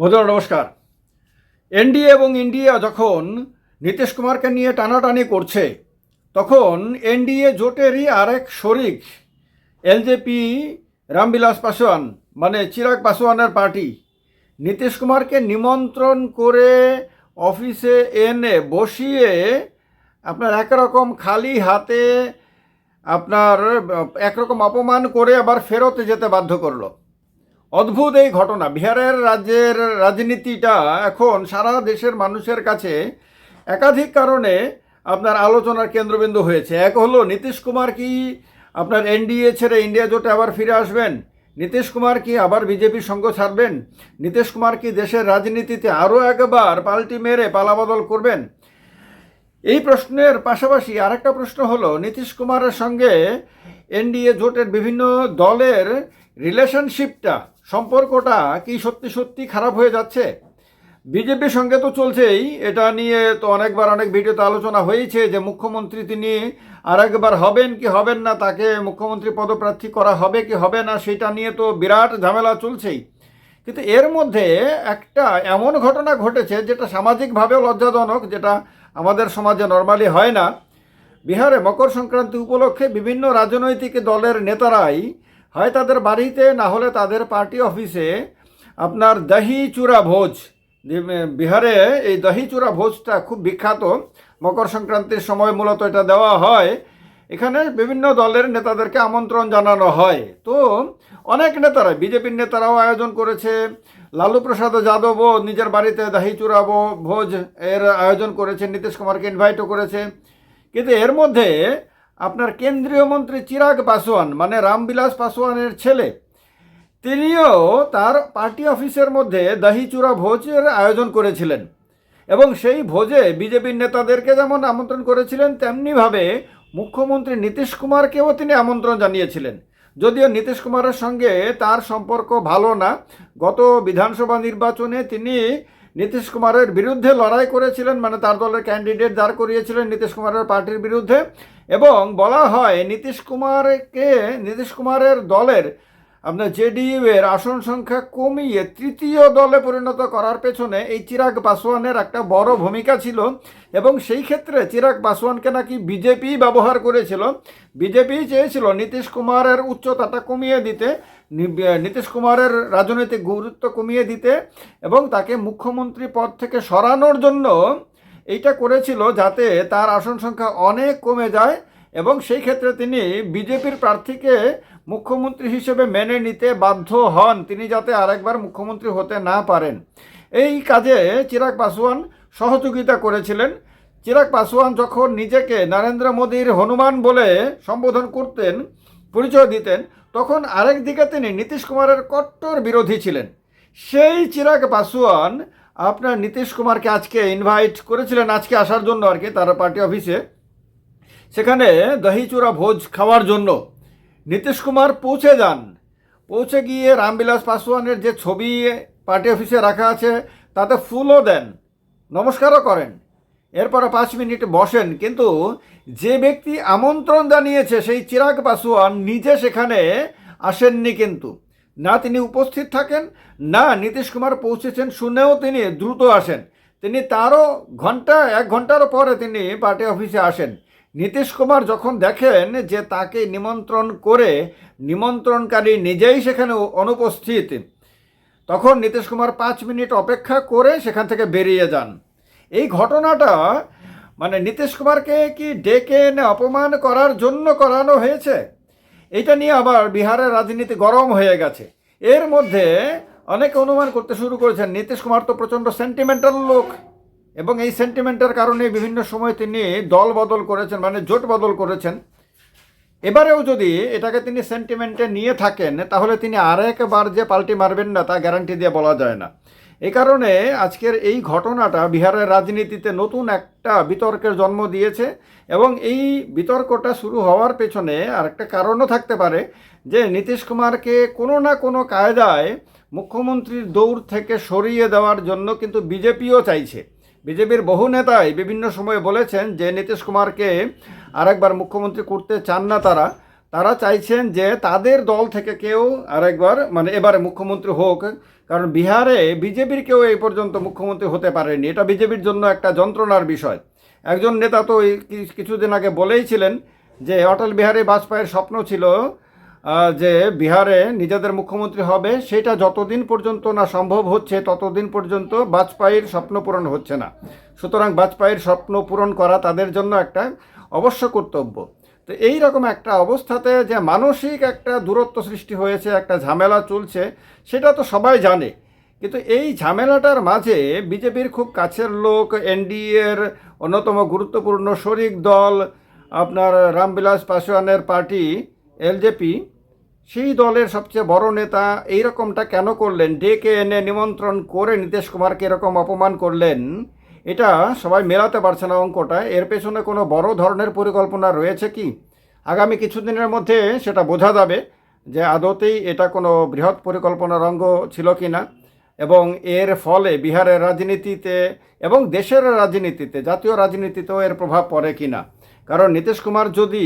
বন্ধুরা, নমস্কার। এনডিএ এবং ইন্ডিয়া যখন নীতিশ কুমারকে নিয়ে টানাটানি করছে, তখন এনডিএ জোটেরই আরেক শরিক, এলজেপি রামবিলাস পাসোয়ান মানে চিরাগ পাসোয়ানের পার্টি। নীতিশ কুমারকে নিমন্ত্রণ করে অফিসে এনে বসিয়ে আপনার একরকম খালি হাতে আপনার একরকম অপমান করে আবার ফেরতে যেতে বাধ্য করল। অদ্ভুত এই ঘটনা। বিহারের রাজ্যের রাজনীতিটা এখন সারা দেশের মানুষের কাছে একাধিক কারণে আপনার আলোচনার কেন্দ্রবিন্দু হয়েছে। এক হলো, নীতিশ কুমার কি আপনার এনডিএ ছেড়ে ইন্ডিয়া জোটে আবার ফিরে আসবেন? নীতিশ কুমার কি আবার বিজেপির সঙ্গ ছাড়বেন? নীতিশ কুমার কি দেশের রাজনীতিতে আরও একবার পাল্টি মেরে পালাবদল করবেন? এই প্রশ্নের পাশাপাশি আরেকটা প্রশ্ন হলো, নীতিশ কুমারের সঙ্গে এনডিএ জোটের বিভিন্ন দলের রিলেশনশিপটা সম্পর্কটা কি সত্যি সত্যি খারাপ হয়ে যাচ্ছে? বিজেপির সঙ্গে তো চলছেই। এটা নিয়ে তো অনেকবার অনেক ভিডিওতে আলোচনা হয়েছে যে মুখ্যমন্ত্রী তিনি আরেকবার হবেন কি হবেন না, তাকে মুখ্যমন্ত্রী পদপ্রার্থী করা হবে কি হবে না, সেটা নিয়ে তো বিরাট ঝামেলা চলছেই। কিন্তু এর মধ্যে একটা এমন ঘটনা ঘটেছে যেটা সামাজিকভাবেও লজ্জাজনক, যেটা আমাদের সমাজে নর্মালি হয় না। বিহারে মকর সংক্রান্তি উপলক্ষে বিভিন্ন রাজনৈতিক দলের নেতারাই হয় তাদের বাড়িতে, না হলে তাদের পার্টি অফিসে আপনার দহি চূড়া ভোজ। বিহারে এই দহি চূড়া ভোজটা খুব বিখ্যাত। মকর সংক্রান্তির সময় মূলত এটা দেওয়া হয়। এখানে বিভিন্ন দলের নেতাদেরকে আমন্ত্রণ জানানো হয়। তো অনেক নেতারা বিজেপির নেতারাও আয়োজন করেছে। লালু প্রসাদ যাদবও নিজের বাড়িতে দাহি চূড়াবো ভোজ এর আয়োজন করেছে। নীতিশ কুমারকে ইনভাইটও করেছে। কিন্তু এর মধ্যে আপনার কেন্দ্রীয় মন্ত্রী চিরাগ পাসওয়ান মানে রামবিলাস পাসোয়ানের ছেলে, তিনিও তার পার্টি অফিসের মধ্যে দাহি চূড়া ভোজের আয়োজন করেছিলেন। এবং সেই ভোজে বিজেপির নেতাদেরকে যেমন আমন্ত্রণ করেছিলেন, তেমনিভাবে মুখ্যমন্ত্রী নীতিশ কুমারকেও তিনি আমন্ত্রণ জানিয়েছিলেন। যদিও নীতিশ কুমারের সঙ্গে তার সম্পর্ক ভালো না, গত বিধানসভা নির্বাচনে তিনি নীতিশ কুমারের বিরুদ্ধে লড়াই করেছিলেন মানে তার দলের ক্যান্ডিডেট দাঁড় করিয়েছিলেন নীতিশ কুমারের পার্টির বিরুদ্ধে। এবং বলা হয়, নীতিশ কুমারকে, নীতিশ কুমারের দলের আপনার জেডিইউ এর আসন সংখ্যা কমিয়ে তৃতীয় দলে পরিণত করার পেছনে এই চিরাগ পাসওয়ানের একটা বড় ভূমিকা ছিল এবং সেই ক্ষেত্রে চিরাগ পাসওয়ানকে নাকি বিজেপি ব্যবহার করেছিল। বিজেপি চেয়েছিল নীতিশ কুমারের উচ্চতাটা কমিয়ে দিতে নীতিশ কুমারের রাজনৈতিক গুরুত্ব কমিয়ে দিতে এবং তাকে মুখ্যমন্ত্রী পদ থেকে সরানোর জন্য এইটা করেছিল যাতে তার আসন সংখ্যা অনেক কমে যায়। এবং সেই ক্ষেত্রে তিনি বিজেপির প্রার্থীকে মুখ্যমন্ত্রী হিসেবে মেনে নিতে বাধ্য হন। তিনি যাতে আরেকবার মুখ্যমন্ত্রী হতে না পারেন। এই কাজে চিরাগ পাসওয়ান সহযোগিতা করেছিলেন। চিরাগ পাসওয়ান যখন নিজেকে নরেন্দ্র মোদীর হনুমান বলে সম্বোধন করতেন, পরিচয় দিতেন, তখন আরেক দিকে তিনি নীতিশ কুমারের কট্টর বিরোধী ছিলেন। সেই চিরাগ পাসওয়ান আপনার নীতিশ কুমারকে আজকে ইনভাইট করেছিলেন, আজকে আসার জন্য আর কি, তার পার্টি অফিসে। সেখানে দহিচূড়া ভোজ খাওয়ার জন্য নীতিশ কুমার পৌঁছে যান। পৌঁছে গিয়ে রামবিলাস পাসওয়ানের যে ছবি পার্টি অফিসে রাখা আছে, তাতে ফুলও দেন। নমস্কারও করেন। এরপরে পাঁচ মিনিট বসেন, কিন্তু যে ব্যক্তি আমন্ত্রণ জানিয়েছে, সেই চিরাগ পাসওয়ান নিজে সেখানে আসেননি কিন্তু। না তিনি উপস্থিত থাকেন, না নীতিশ কুমার পৌঁছেছেন শুনেও তিনি দ্রুত আসেন। তিনি তারও ঘণ্টা, এক ঘণ্টার পরে তিনি পার্টি অফিসে আসেন। নীতিশ কুমার যখন দেখেন যে তাকে নিমন্ত্রণ করে, নিমন্ত্রণকারী নিজেই সেখানে অনুপস্থিত, তখন নীতিশ কুমার পাঁচ মিনিট অপেক্ষা করে সেখান থেকে বেরিয়ে যান। এই ঘটনাটা মানে নীতিশ কুমারকে কি ডেকে এনে অপমান করার জন্য করানো হয়েছে? এটা নিয়ে আবার বিহারের রাজনীতি গরম হয়ে গেছে। এর মধ্যে অনেকে অনুমান করতে শুরু করেছেন, নীতিশ কুমার তো প্রচণ্ড সেন্টিমেন্টাল লোক। এবং এই সেন্টিমেন্টের কারণে বিভিন্ন সময় তিনি দল বদল করেছেন মানে জোট বদল করেছেন। এবারেও যদি এটাকে তিনি সেন্টিমেন্টে নিয়ে থাকেন, তাহলে তিনি আরেকবার যে পাল্টি মারবেন না, তা গ্যারান্টি দিয়ে বলা যায় না। এ কারণে আজকের এই ঘটনাটা বিহারের রাজনীতিতে নতুন একটা বিতর্কের জন্ম দিয়েছে এবং এই বিতর্কটা শুরু হওয়ার পেছনে আরেকটা কারণও থাকতে পারে যে নীতিশ কুমারকে কোনো না কোনো কায়দায় মুখ্যমন্ত্রীর দৌড় থেকে সরিয়ে দেওয়ার জন্য কিন্তু বিজেপিও চাইছে। বিজেপির বহু নেতাই বিভিন্ন সময়ে বলেছেন যে, নীতিশ কুমারকে আরেকবার মুখ্যমন্ত্রী করতে চান না তারা। তারা চাইছেন যে, তাদের দল থেকে কেউ আরেকবার মানে এবারে মুখ্যমন্ত্রী হোক, কারণ বিহারে বিজেপির কেউ এই পর্যন্ত মুখ্যমন্ত্রী হতে পারেনি। এটা বিজেপির জন্য একটা যন্ত্রণার বিষয়। একজন নেতা তো কিছুদিন আগে বলেইছিলেন যে, অটল বিহারী বাজপেয়ীর স্বপ্ন ছিল যে বিহারে নিজেদের মুখ্যমন্ত্রী হবে, সেটা যতদিন পর্যন্ত না সম্ভব হচ্ছে, ততদিন পর্যন্ত বাজপেয়ীর স্বপ্ন পূরণ হচ্ছে না। সুতরাং বাজপেয়ীর স্বপ্ন পূরণ করা তাদের জন্য একটা অবশ্য কর্তব্য। তো এই রকম একটা অবস্থাতে যে মানসিক একটা দূরত্ব সৃষ্টি হয়েছে, একটা ঝামেলা চলছে, সেটা তো সবাই জানে। কিন্তু এই ঝামেলাটার মাঝে বিজেপির খুব কাছের লোক, এনডিএর অন্যতম গুরুত্বপূর্ণ শরিক দল, আপনার রামবিলাস পাসওয়ানের পার্টি এলজেপি, সেই দলের সবচেয়ে বড় নেতা এই রকমটা কেন করলেন? ডেকে এনে নিমন্ত্রণ করে নীতিশ কুমারকে এরকম অপমান করলেন? এটা সবাই মেলাতে পারছে না অঙ্কটা। এর পেছনে কোনো বড় ধরনের পরিকল্পনা রয়েছে কি? আগামী কিছুদিনের মধ্যে সেটা বোঝা যাবে যে আদতেই এটা কোনো বৃহৎ পরিকল্পনার অঙ্গ ছিল কি না এবং এর ফলে বিহারের রাজনীতিতে এবং দেশের রাজনীতিতে, জাতীয় রাজনীতিতেও এর প্রভাব পড়ে কি না কারণ নীতিশ কুমার যদি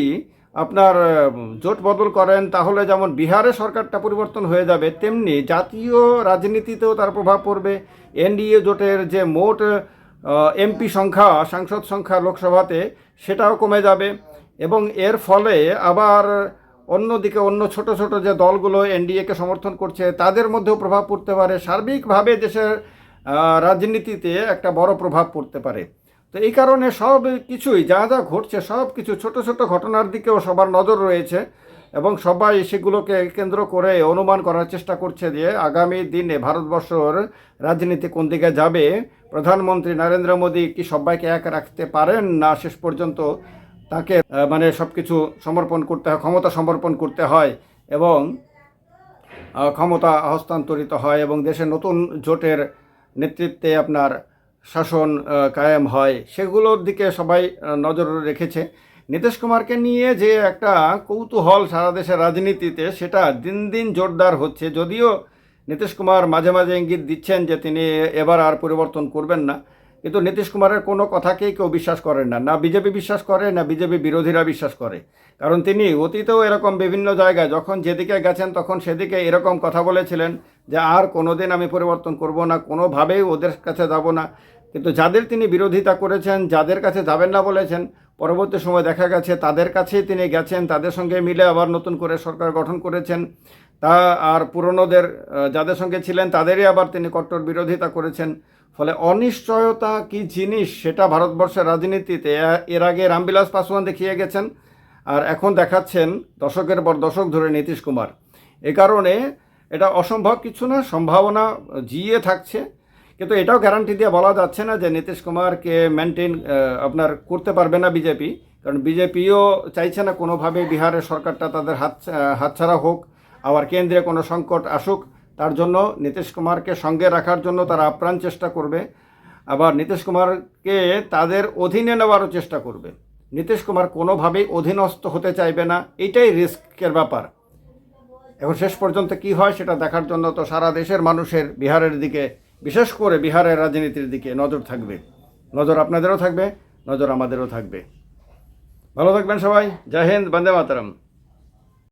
আপনার জোট বদল করেন, তাহলে যেমন বিহারে সরকারটা পরিবর্তন হয়ে যাবে, তেমনি জাতীয় রাজনীতিতেও তার প্রভাব পড়বে। এনডিএ জোটের যে মোট এমপি সংখ্যা, সাংসদ সংখ্যা লোকসভাতে, সেটাও কমে যাবে। এবং এর ফলে আবার অন্যদিকে অন্য ছোট ছোট যে দলগুলো এনডিএকে সমর্থন করছে, তাদের মধ্যেও প্রভাব পড়তে পারে। সার্বিকভাবে দেশের রাজনীতিতে একটা বড় প্রভাব পড়তে পারে। তো এই কারণে সব কিছুই, যা যা ঘটছে, সব কিছু ছোট ছোট ঘটনার দিকেও সবার নজর রয়েছে এবং সবাই সেগুলোকে কেন্দ্র করে অনুমান করার চেষ্টা করছে যে আগামী দিনে ভারতবর্ষর রাজনীতি কোন দিকে যাবে। প্রধানমন্ত্রী নরেন্দ্র মোদী কি সবাইকে এক রাখতে পারেন না শেষ পর্যন্ত তাকে মানে সব কিছু সমর্পণ করতে হয়, ক্ষমতা সমর্পণ করতে হয় এবং ক্ষমতা হস্তান্তরিত হয় এবং দেশের নতুন জোটের নেতৃত্বে আপনার শাসন কায়েম হয়, সেগুলোর দিকে সবাই নজর রেখেছে। নীতিশ কুমারকে নিয়ে যে একটা কৌতূহল সারা দেশের রাজনীতিতে, সেটা দিন দিন জোরদার হচ্ছে। যদিও নীতিশ কুমার মাঝে মাঝে ইঙ্গিত দিচ্ছেন যে তিনি এবার আর পরিবর্তন করবেন না। কিন্তু নীতিশ কুমারের কোনো কথাকেই কেউ বিশ্বাস করেন না। না বিজেপি বিশ্বাস করে, না বিজেপি বিরোধীরা বিশ্বাস করে। কারণ তিনি অতীতেও এরকম বিভিন্ন জায়গায়, যখন যেদিকে গেছেন, তখন সেদিকে এরকম কথা বলেছিলেন যে, আর কোনো দিন আমি পরিবর্তন করব না, কোনোভাবেই ওদের কাছে যাব না। কিন্তু যাদের তিনি বিরোধিতা করেছেন, যাদের কাছে যাবেন না বলেছেন, পরবর্তী সময় দেখা গেছে তাদের কাছেই তিনি গেছেন, তাদের সঙ্গে মিলে আবার নতুন করে সরকার গঠন করেছেন। তা আর পুরনোদের যাদের সঙ্গে ছিলেন তাদেরই আবার তিনি কট্টর বিরোধিতা করেছেন। ফলে অনিশ্চয়তা কি জিনিস সেটা ভারতবর্ষের রাজনীতিতে এর আগে রামবিলাস পাসওয়ান দেখিয়ে গেছেন আর এখন দেখাচ্ছেন দশকের পর দশক ধরে নীতিশ কুমার। এ কারণে এটা অসম্ভব কিছু না, সম্ভাবনা জিয়ে থাকছে। কিন্তু এটাও গ্যারান্টি দিয়ে বলা যাচ্ছে না যে নীতিশ কুমারকে মেনটেন আপনার করতে পারবে না বিজেপি কারণ বিজেপিও চাইছে না কোনোভাবে বিহারের সরকারটা তাদের হাত হাতছাড়া হোক, আবার কেন্দ্রে কোনো সংকট আসুক, তার জন্য নীতিশ কুমারকে সঙ্গে রাখার জন্য তারা আপ্রাণ চেষ্টা করবে। আবার নীতিশ কুমারকে তাদের অধীনে নেওয়ারও চেষ্টা করবে। নীতিশ কুমার কোনোভাবেই অধীনস্থ হতে চাইবে না, এটাই রিস্কের ব্যাপার। এখন শেষ পর্যন্ত কি হয় সেটা দেখার জন্য তো সারা দেশের মানুষের বিহারের দিকে বিশেষ করে বিহারের রাজনীতির দিকে নজর থাকবে। নজর আপনাদেরও থাকবে, নজর আমাদেরও থাকবে। ভালো থাকবেন সবাই। জয় হিন্দ, বন্দে মাতরম।